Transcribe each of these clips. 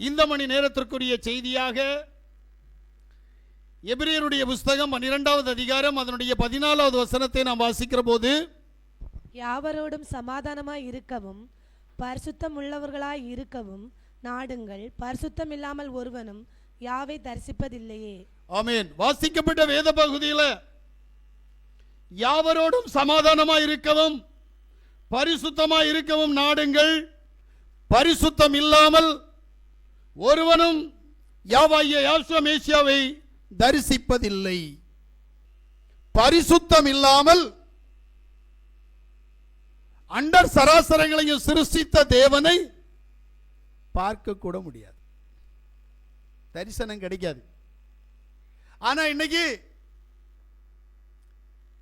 இந்த மணி நேரத்திற்குரிய செய்தியாக எபிரியருடைய புஸ்தகம் பன்னிரெண்டாவது அதிகாரம் அதனுடைய பதினாலாவது வசனத்தை நாம் வாசிக்கிற போது யாவரோடும் சமாதானமாய் இருக்கவும் பரிசுத்தம் உள்ளவர்களாய் இருக்கவும் நாடுங்கள். பரிசுத்தம் இல்லாமல் ஒருவனும் யாவை தரிசிப்பதில்லையே. ஆமென். வாசிக்கப்பட்ட வேத பகுதியில் யாவரோடும் சமாதானமாய் இருக்கவும் பரிசுத்தமாய் இருக்கவும் நாடுங்கள். பரிசுத்தம் இல்லாமல் ஒருவனும் யாவாகிய தரிசிப்பதில்லை. பரிசுத்தம் இல்லாமல் அண்டர் சராசரங்களையும் சிருஷ்டித்த தேவனை பார்க்க கூட முடியாது. தரிசனம் கிடைக்காது. ஆனா இன்னைக்கு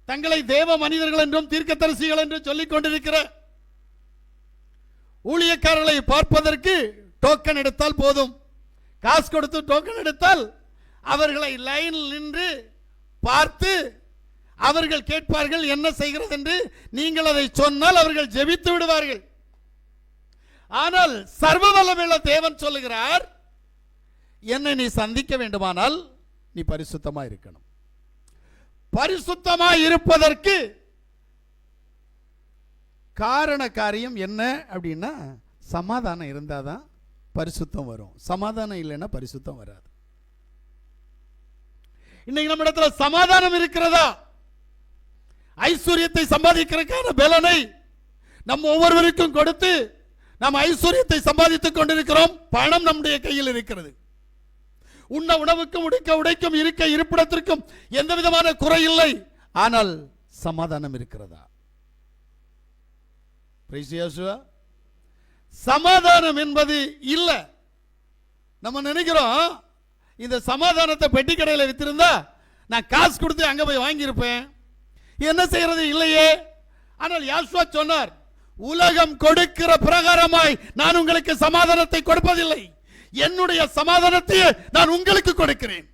தங்களை தேவ மனிதர்கள் என்றும் தீர்க்கதரிசிகள் என்றும் சொல்லிக் கொண்டிருக்கிற ஊழியக்காரர்களை பார்ப்பதற்கு டோக்கன் எடுத்தால் போதும். காசு கொடுத்து டோக்கன் எடுத்தால் அவர்களை லைனில் நின்று பார்த்து அவர்கள் கேட்பார்கள் என்ன செய்கிறது என்று நீங்கள் அதை சொன்னால் அவர்கள் ஜெபித்து விடுவார்கள். ஆனால் சர்வ வல்லமுள்ள தேவன் சொல்லுகிறார் என்னை நீ சந்திக்க வேண்டுமானால் நீ பரிசுத்தமா இருக்கணும். பரிசுத்தமா இருப்பதற்கு காரண காரியம் என்ன அப்படின்னா சமாதானம் இருந்தாதான் பரிசுத்தம் வரும். சமாதானம் இல்லைன்னா பரிசுத்தம் வராது. இன்னைக்கு நம்ம இடத்துல சமாதானம் இருக்கிறதா? ஐஸ்வர்யத்தை சம்பாதிக்கிறதுக்கான பலனை நம்ம ஒவ்வொருவருக்கும் கொடுத்து நாம் ஐஸ்வர்யத்தை சம்பாதித்துக் கொண்டிருக்கிறோம். பணம் நம்முடைய கையில் இருக்கிறது. உண்ண உணவுக்கும் உடைக்க உடைக்கும் இருக்க இருப்பிடத்திற்கும் எந்த விதமான குறை இல்லை. ஆனால் சமாதானம் இருக்கிறதா? பிரைசியாசுவா சமாதானம் என்பது இல்ல. நம்ம நினைக்கிறோம் இந்த சமாதானத்தை பெட்டி கடையில் வித்திருந்தா நான் காசு கொடுத்து அங்க போய் வாங்கியிருப்பேன். என்ன செய்யறது? இல்லையே. ஆனால் யாஸ்வா சொன்னார் உலகம் கொடுக்கிற பிரகாரமாய் நான் உங்களுக்கு சமாதானத்தை கொடுப்பதில்லை. என்னுடைய சமாதானத்தையே நான் உங்களுக்கு கொடுக்கிறேன்.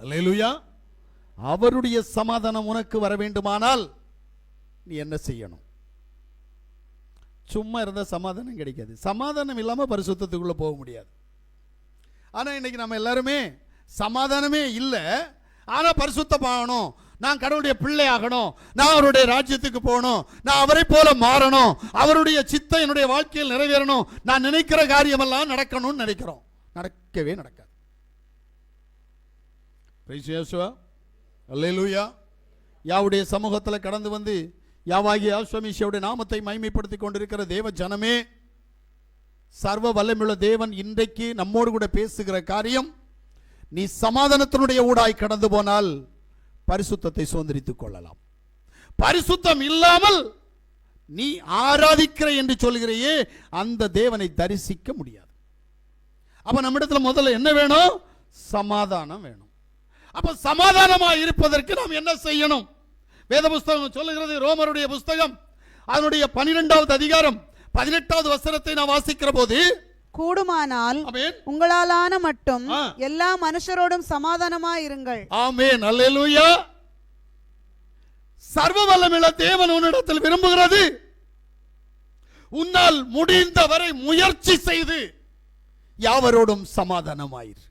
அல்லேலூயா. அவருடைய சமாதானம் உனக்கு வர வேண்டுமானால் நீ என்ன செய்யணும்? சும்மா இருந்தால் சமாதானம் கிடைக்காது. சமாதானம் இல்லாமல் பரிசுத்தத்துக்குள்ளே போக முடியாது. ஆனால் இன்னைக்கு நம்ம எல்லாருமே சமாதானமே இல்லை. ஆனா பரிசுத்தமாகணும். நான் கடவுளுடைய பிள்ளை ஆகணும். நான் அவருடைய ராஜ்யத்துக்கு போகணும். நான் அவரை போல மாறணும். அவருடைய சித்தம் என்னுடைய வாழ்க்கையில் நிறைவேறணும். நான் நினைக்கிற காரியமெல்லாம் நடக்கணும்னு நினைக்கிறோம். நடக்கவே நடக்காது. அல்லேலூயா யாவுடைய சமூகத்தில் கடந்து வந்து யாவாகிய ஆஸ்வமிஷியாவுடைய நாமத்தை மைமைப்படுத்தி கொண்டிருக்கிற தேவ ஜனமே சர்வ வல்லமுள்ள தேவன் இன்றைக்கு நம்மோடு கூட பேசுகிற காரியம் நீ சமாதானத்தினுடைய ஊடாய் கடந்து போனால் பரிசுத்தத்தை சுதந்திரித்துக் கொள்ளலாம். பரிசுத்தம் இல்லாமல் நீ ஆராதிக்கிற என்று சொல்கிறையே அந்த தேவனை தரிசிக்க முடியாது. அப்ப நம்மிடத்துல முதல்ல என்ன வேணும்? சமாதானம் வேணும். அப்ப சமாதானமா இருப்பதற்கு நாம் என்ன செய்யணும்? வேத புஸ்தகம் சொல்லுகிறது ரோமருடைய புஸ்தகம். அதனுடைய பனிரெண்டாவது அதிகாரம் பதினெட்டாவது வசனத்தை நான் வாசிக்கிற போது கூடுமானால் உங்களாலான மட்டும். எல்லா மனுஷரோடும் சமாதானமாயிருங்கள் ஆமென். அல்லேலூயா. சர்வ வல்லமையுள்ள தேவன் உன்னிடத்தில் விரும்புகிறது. உன்னால் முடிந்தவரை முயற்சி செய்து யாவரோடும் சமாதானமாயிரு.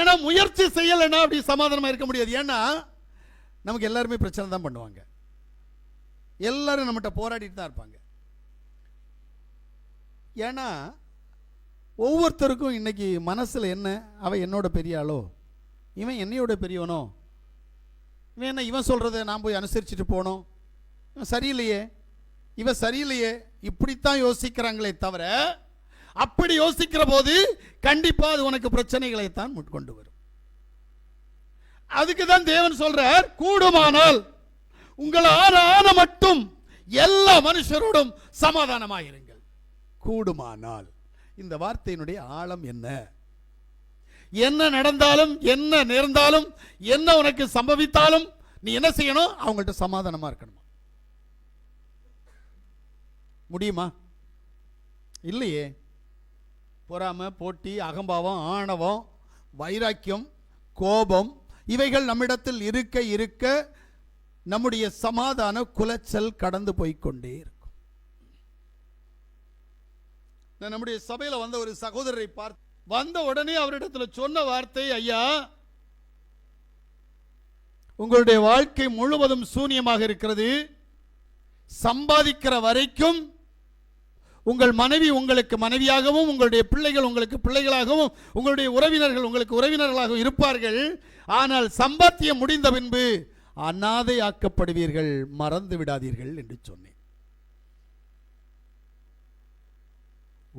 ஏன்னா முயற்சி செய்யலைன்னா அப்படி சமாதானமா இருக்க முடியாது. ஏன்னா நமக்கு எல்லாருமே பிரச்சனை தான் பண்ணுவாங்க. எல்லாரும் நம்மகிட்ட போராடிட்டு தான் இருப்பாங்க. ஏன்னா ஒவ்வொருத்தருக்கும் இன்னைக்கு மனசில் என்ன? அவன் என்னோட பெரிய ஆளோ? இவன் என்னையோட பெரியவனோ? இவன் என்ன இவன் சொல்கிறத நான் போய் அனுசரிச்சுட்டு போனோம்? இவன் சரியில்லையே. இவன் சரியில்லையே. இப்படித்தான் யோசிக்கிறாங்களே தவிர அப்படி யோசிக்கிற போது கண்டிப்பாக அது உனக்கு பிரச்சனைகளை தான் கொண்டு வரும். அதுக்கு தான் தேவன் சொல்றார் கூடுமானால் உங்கள் ஆன ஆன மட்டும் எல்லா மனுஷரோடும் சமாதானமாயிருங்கள். கூடுமானால் இந்த வார்த்தையினுடைய ஆழம் என்ன? என்ன நடந்தாலும் என்ன நேர்ந்தாலும் என்ன உனக்கு சம்பவித்தாலும் நீ என்ன செய்யணும்? அவங்கள்ட்ட சமாதானமா இருக்கணுமா? முடியுமா? இல்லையே. பொறாமை போட்டி அகம்பாவம் ஆணவம் வைராக்கியம் கோபம் இவைகள் நம்மிடத்தில் இருக்க இருக்க நம்முடைய சமாதான குலைச்சல் கடந்து போய்க்கொண்டே இருக்கும். நான் நம்முடைய சபையில வந்த ஒரு சகோதரரை பார்த்து வந்த உடனே அவரிடத்துல சொன்ன வார்த்தை ஐயா உங்களுடைய வாழ்க்கை முழுவதும் சூனியமாக இருக்கிறது. சம்பாதிக்கிற வரைக்கும் உங்கள் மனைவி உங்களுக்கு மனைவியாகவும் உங்களுடைய பிள்ளைகள் உங்களுக்கு பிள்ளைகளாகவும் உங்களுடைய உறவினர்கள் உங்களுக்கு உறவினர்களாகவும் இருப்பார்கள். ஆனால் சம்பாத்தியம் முடிந்த பின்பு அனாதை ஆக்கப்படுவீர்கள் மறந்து விடாதீர்கள் என்று சொன்னேன்.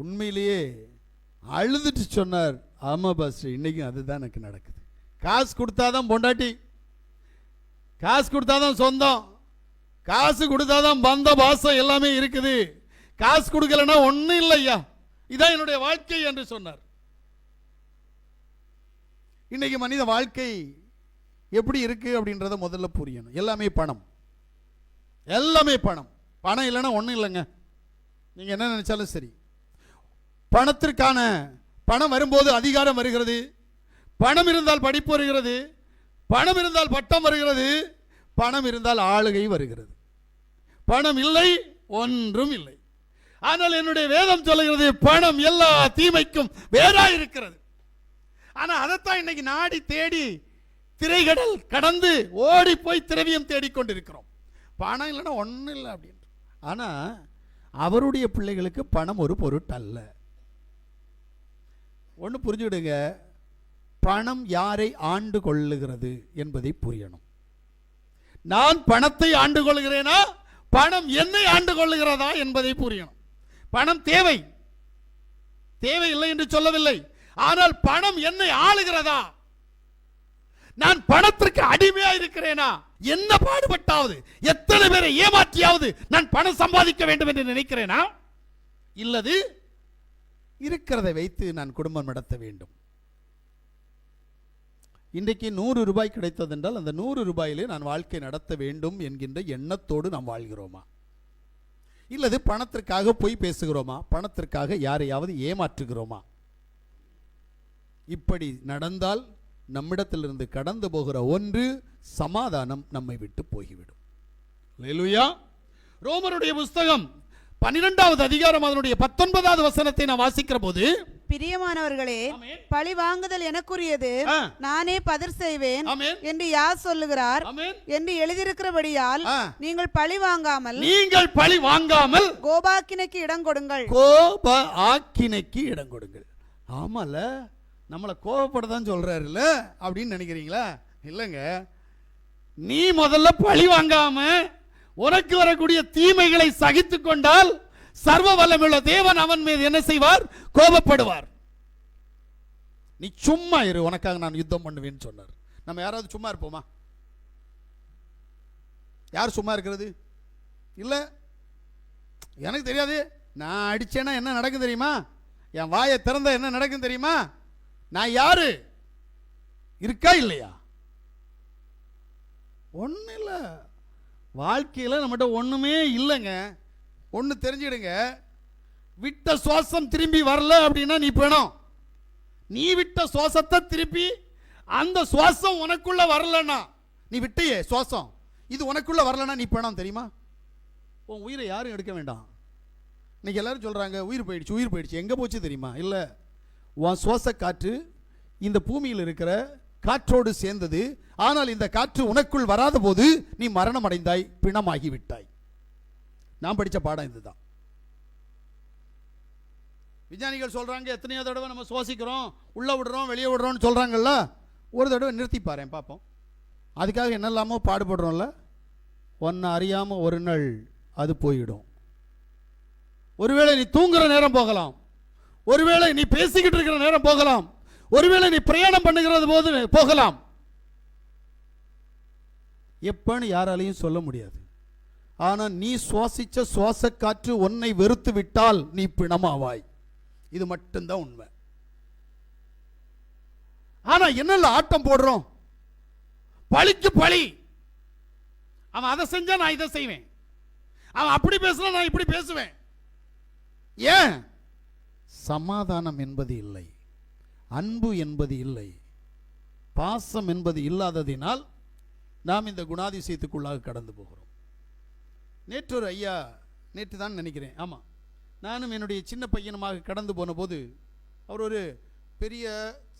உண்மையிலேயே அழுதுட்டு சொன்னார் ஆமா பாஸ்டர் இன்னைக்கும் அதுதான் எனக்கு நடக்குது. காசு கொடுத்தாதான் பொண்டாட்டி காசு கொடுத்தாதான் சொந்தம் காசு கொடுத்தாதான் பந்த பாசம் எல்லாமே இருக்குது. காசு கொடுக்கலன்னா ஒன்றும் இல்லையா? இதான் என்னுடைய வாழ்க்கை என்று சொன்னார். இன்றைக்கி மனித வாழ்க்கை எப்படி இருக்குது அப்படின்றத முதல்ல புரியணும். எல்லாமே பணம். எல்லாமே பணம். பணம் இல்லைன்னா ஒன்றும் இல்லைங்க. நீங்கள் என்ன நினச்சாலும் சரி. பணத்திற்கான பணம் வரும்போது அதிகாரம் வருகிறது. பணம் இருந்தால் படிப்பு வருகிறது. பணம் இருந்தால் பட்டம் வருகிறது. பணம் இருந்தால் ஆளுகை வருகிறது. பணம் இல்லை ஒன்றும் இல்லை. ஆனால் என்னுடைய வேதம் சொல்லுகிறது பணம் எல்லா தீமைக்கும் வேறாக இருக்கிறது. ஆனால் அதைத்தான் இன்னைக்கு நாடி தேடி திரைகடல் கடந்து ஓடி போய் திரவியம் தேடிக்கொண்டிருக்கிறோம். பணம் இல்லைன்னா ஒன்றும் இல்லை அப்படின்ட்டு. ஆனால் அவருடைய பிள்ளைகளுக்கு பணம் ஒரு பொருட்டல்ல. ஒன்று புரிஞ்சுக்கிடுங்க. பணம் யாரை ஆண்டு கொள்ளுகிறது என்பதை புரியணும். நான் பணத்தை ஆண்டு கொள்கிறேனா? பணம் என்னை ஆண்டு கொள்ளுகிறதா என்பதை புரியணும். பணம் தேவை. தேவை இல்லை என்று சொல்லவில்லை. ஆனால் பணம் என்னை ஆளுகிறதா? நான் பணத்திற்கு அடிமையா இருக்கிறேனா? என்ன பாடுபட்டாவது? எத்தனை பேரை ஏமாற்றியாவது நான் பணம் சம்பாதிக்க வேண்டும் என்று நினைக்கிறேனா? இல்லது இருக்கிறதை வைத்து நான் குடும்பம் நடத்த வேண்டும். இன்றைக்கு நூறு ரூபாய் கிடைத்ததென்றால் அந்த நூறு ரூபாயிலே நான் வாழ்க்கை நடத்த வேண்டும் என்கின்ற எண்ணத்தோடு நாம் வாழ்கிறோமா? இல்லது பணத்திற்காக பொய் பேசுகிறோமா? பணத்திற்காக யாரையாவது ஏமாற்றுகிறோமா? இப்படி நடந்தால் நம்மிடத்திலிருந்து கடந்து போகிற ஒன்று சமாதானம் நம்மை விட்டு போய்விடும் அல்லேலூயா ரோமருடைய புஸ்தகம் பன்னிரெண்டாவது அதிகாரம் அதனுடைய பத்தொன்பதாவது வசனத்தை நான் வாசிக்கிற போது பிரியமானவர்களே. பழி வாங்குதல் எனக்குரியது. நானே பதிர் செய்வேன். என்று யார் சொல்லுகிறார். என்று எழுதியிருக்கிறபடியால். நீங்கள் பழி வாங்காமல் நீங்கள் பழி வாங்காமல் கோபாக்கினைக்கு இடம் கொடுங்கள் கோப ஆக்கினைக்கு இடம் கொடுங்கள் ஆமால நம்மளை கோபப்படதான் சொல்கிறாருல்ல அப்படின்னு நினைக்கிறீங்களா? இல்லைங்க. நீ முதல்ல பழி வாங்காம உனக்கு வரக்கூடிய தீமைகளை சகித்து கொண்டால் சர்வ வல்லமுள்ள தேவன் அவன் மீது என்ன செய்வார்? கோபப்படுவார். நீ சும்மா இரு உனக்காக நான் யுத்தம் பண்ணுவேன்னு சொன்னார். நம்ம யாராவது சும்மா இருப்போமா? யார் சும்மா இருக்கிறது? இல்லை? எனக்கு தெரியாது. நான் அடிச்சேன்னா என்ன நடக்கும் தெரியுமா? என் வாயை திறந்த என்ன நடக்கும் தெரியுமா? நான் யாரு? இருக்கா இல்லையா? ஒன்றும் இல்லை. வாழ்க்கையில் நம்மகிட்ட ஒன்றுமே இல்லைங்க. ஒன்று தெரிஞ்சுடுங்க. விட்ட சுவாசம் திரும்பி வரல அப்படின்னா நீ பிணம். நீ விட்ட சுவாசத்தை திருப்பி அந்த சுவாசம் உனக்குள்ள வரலன்னா நீ விட்டையே சுவாசம். இது உனக்குள்ள வரலன்னா நீ போனோம் தெரியுமா? உன் உயிரை யாரும் எடுக்க வேண்டாம். இன்னைக்கு எல்லாரும் சொல்கிறாங்க உயிர் போயிடுச்சு உயிர் போயிடுச்சு. எங்கே போச்சு தெரியுமா? இல்லை. உன் சுவாச காற்று இந்த பூமியில் இருக்கிற காற்றோடு சேர்ந்தது. ஆனால் இந்த காற்று உனக்குள் வராத போது நீ மரணம் அடைந்தாய் பிணமாகி விட்டாய் நான் படித்த பாடம் இதுதான். விஞ்ஞானிகள் சொல்றாங்க எத்தனையோ தடவை நம்ம சுவாசிக்கிறோம் உள்ள விடுறோம் வெளியே விடுறோம்னு சொல்றாங்கல்ல? ஒரு தடவை நிறுத்தி பாரேன் பார்ப்போம். அதுக்காக என்னெல்லாமோ பாடுபடுறோம்ல? ஒன்றை அறியாம ஒரு நாள் அது போயிடும். ஒருவேளை நீ தூங்குற நேரம் போகலாம். ஒருவேளை நீ பேசிக்கிட்டு இருக்கிற நேரம் போகலாம். ஒருவேளை நீ பிரயாணம் பண்ணுகிறது போது போகலாம். எப்பன்னு யாராலையும் சொல்ல முடியாது. ஆனால் நீ சுவாசிச்ச சுவாச காற்று உன்னை வெறுத்து விட்டால் நீ பிணமாவாய். இது மட்டும்தான் உண்மை. ஆனா என்னல்ல ஆட்டம் போடுறோம்? பழிக்கு பழி. அவன் அதை செஞ்சா நான் இதை செய்வேன். அவன் அப்படி பேசினா நான் இப்படி பேசுவேன். ஏன்? சமாதானம் என்பது இல்லை. அன்பு என்பது இல்லை. பாசம் என்பது இல்லாததினால் நாம் இந்த குணாதிசயத்துக்குள்ளாக கடந்து போகிறோம். நேற்று ஒரு ஐயா நேற்று தான் நினைக்கிறேன். ஆமாம் நானும் என்னுடைய சின்ன பையனுமாக கடந்து போனபோது அவர் ஒரு பெரிய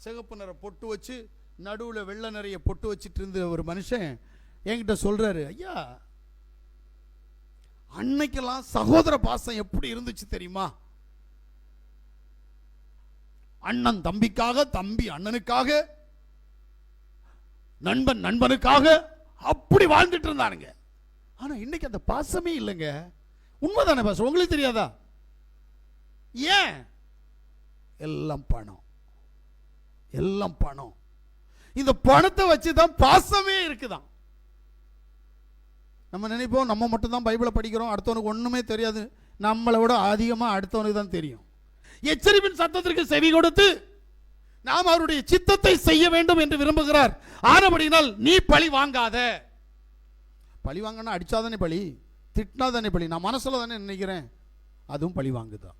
சிகப்பு நிற பொட்டு வச்சு நடுவில் வெள்ளை நிறைய பொட்டு வச்சிட்டு இருந்த ஒரு மனுஷன் என்கிட்ட சொல்கிறாரு ஐயா அன்னைக்கெல்லாம் சகோதர பாசம் எப்படி இருந்துச்சு தெரியுமா? அண்ணன் தம்பிக்காக தம்பி அண்ணனுக்காக நண்பன் நண்பனுக்காக அப்படி வாழ்ந்துட்டு இருந்தானுங்க. ஆனால் இன்னைக்கு அந்த பாசமே இல்லைங்க. உண்மைதானே பாசம்? உங்களுக்கு தெரியாதா? ஏன்? எல்லாம் பணம். எல்லாம் பணம். இந்த பணத்தை வச்சு தான் பாசமே இருக்குதான். நம்ம நினைப்போம் நம்ம மட்டும் தான் பைபிளை படிக்கிறோம் அடுத்தவனுக்கு ஒன்றுமே தெரியாது. நம்மளை விட அதிகமாக அடுத்தவனுக்கு தான் தெரியும். எச்சரிப்பின் சத்தத்திற்கு செவி கொடுத்து நாம் அவருடைய சித்தத்தை செய்ய வேண்டும் என்று விரும்புகிறார். ஆனபடினால் நீ பழி வாங்காத. பழி வாங்கினா அடிச்சாதானே பழி திட்டினா தானே பழி. நான் மனசுல தானே நினைக்கிறேன். அதுவும் பழி வாங்குதான்.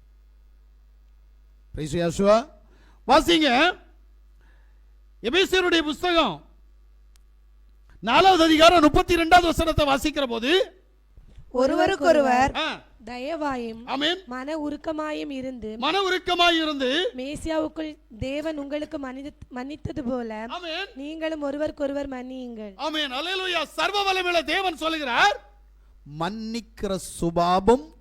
வாசிங்க. எபேசியருடைய புஸ்தகம் நாலாவது அதிகாரம் முப்பத்தி ரெண்டாவது வசனத்தை வாசிக்கிற போது ஒருவருக்கொருவர் ஆ, தயவாயும் ஆமென். மன உருக்கமாயும் இருந்து மன உருக்கமாய் இருந்து மேசியாவுக்குள் தேவன் உங்களுக்கு மன்னித் மன்னித்தது போல ஆமென். நீங்களும் ஒருவருக்கொருவர் மன்னியுங்கள். ஆமென். அல்லேலூயா. சர்வ வல்லமையுள்ள தேவன் சொல்லுகிறார் மன்னிக்கிற சுபாவம்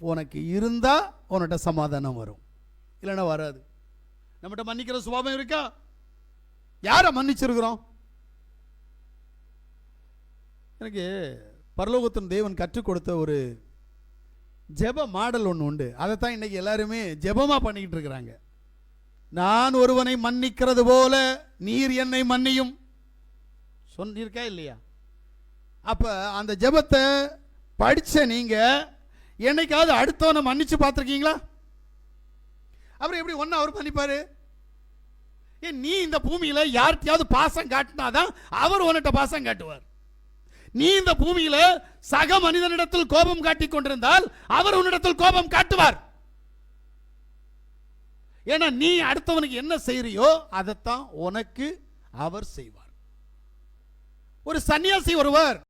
உனக்கு இருந்தா உன்கிட்ட சமாதானம் வரும். இல்லைன்னா வராது. நம்மகிட்ட மன்னிக்கிற சுபாவம் இருக்கா? யாரை மன்னிச்சிருக்கிறோம்? எனக்கு பரலோகத்தின் தேவன் கற்றுக் கொடுத்த ஒரு ஜெப மாடல் ஒன்று உண்டு. அதைத்தான் இன்றைக்கி எல்லாருமே ஜெபமாக பண்ணிக்கிட்டு இருக்கிறாங்க. நான் ஒருவனை மன்னிக்கிறது போல நீர் என்னை மன்னியும். சொன்னிருக்கா இல்லையா? அப்போ அந்த ஜெபத்தை படித்த நீங்கள் என்னைக்காவது அடுத்தவனை மன்னிச்சு பார்த்துருக்கீங்களா? அப்புறம் எப்படி ஒன்றா அவர் மன்னிப்பார்? ஏன் நீ இந்த பூமியில் யார்கிட்டையாவது பாசம் காட்டினாதான் அவர் உன்னிட்ட பாசம் காட்டுவார். நீ இந்த பூமியில சக மனிதனிடத்தில் கோபம் காட்டிக் கொண்டிருந்தால் அவர் உன்னிடத்தில் கோபம் காட்டுவார். ஏன்னா நீ அடுத்தவனுக்கு என்ன செய்றியோ அதைத்தான் உனக்கு அவர் செய்வார். ஒரு சன்னியாசி ஒருவர்